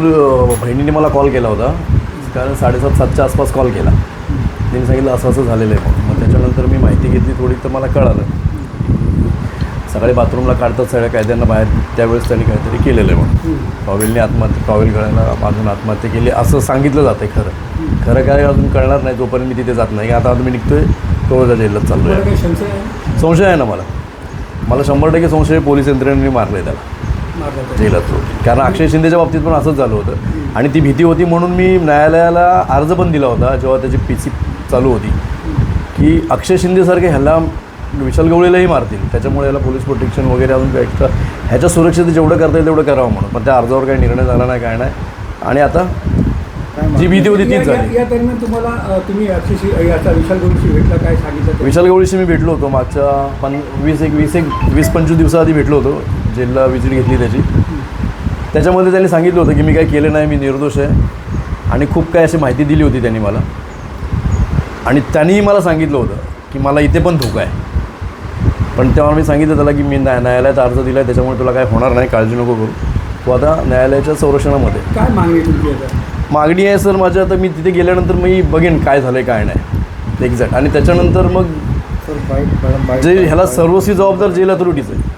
बहिणीने मला कॉल केला होता. कारण साडेसात सातच्या आसपास कॉल केला. त्यांनी सांगितलं असं असं झालेलं आहे मग त्याच्यानंतर मी माहिती घेतली थोडी तर मला कळालं. सकाळी बाथरूमला काढतात सगळ्या कायद्यांना बाहेर. त्यावेळेस त्यांनी काहीतरी केलेलं आहे म्हणून. टॉवेलने आत्महत्या टॉवेल गळ्याला बांधून आत्महत्या केली. असं सांगितलं जातं आहे खरं. खरं काय अजून कळणार नाही जोपर्यंत मी तिथे जात नाही. आता मी निघतोय तोळजा जेलात चाललो आहे? संशय आहे ना मला? मला शंभर टक्के संशय पोलीस यंत्रणेने मारलं आहे त्याला. जेलात सोडली कारण अक्षय शिंदेच्या बाबतीत पण असंच झालं होतं. आणि ती भीती होती म्हणून मी न्यायालयाला अर्ज पण दिला होता जेव्हा त्याची पी सी चालू होती की अक्षय शिंदेसारखे ह्याला विशाल गवळीलाही मारतील. त्याच्यामुळे याला पोलीस प्रोटेक्शन वगैरे अजून काही एक्स्ट्रा ह्याच्या सुरक्षित जेवढं करता येईल तेवढं करावं म्हणून. पण त्या अर्जावर काही निर्णय झाला नाही काय नाही. आणि आता जी भीती होती तीच झाली. या दरम्यान तुम्हाला तुम्ही याचा विशाल गोडशी भेटला काय सांगितलं? ते? विशाल गवळीशी मी भेटलो होतो. मागच्या पन वीस एक वीस एक वीस पंचवीस दिवसाआधी भेटलो होतो. जेलला विजिट घेतली त्याची. त्याच्यामध्ये त्यांनी सांगितलं होतं की मी काही केलं नाही मी निर्दोष आहे. आणि खूप काही अशी माहिती दिली होती त्यांनी मला. आणि त्यांनीही मला सांगितलं होतं की मला इथे पण धोका आहे. पण तेव्हा मी सांगितलं त्याला की मी न्याय न्यायालयात अर्ज दिला आहे त्याच्यामुळे तुला काय होणार नाही काळजी नको करू. तू आता न्यायालयाच्या संरक्षणामध्ये. काय मागणी आहे तुमची आता? मागणी आहे सर माझ्या आता मी तिथे गेल्यानंतर मी बघेन काय झालं आहे काय नाही. एक्झॅक्ट आणि त्याच्यानंतर मग जे ह्याला सर्वस्वी जबाबदार जेल अथॉरिटीच आहे.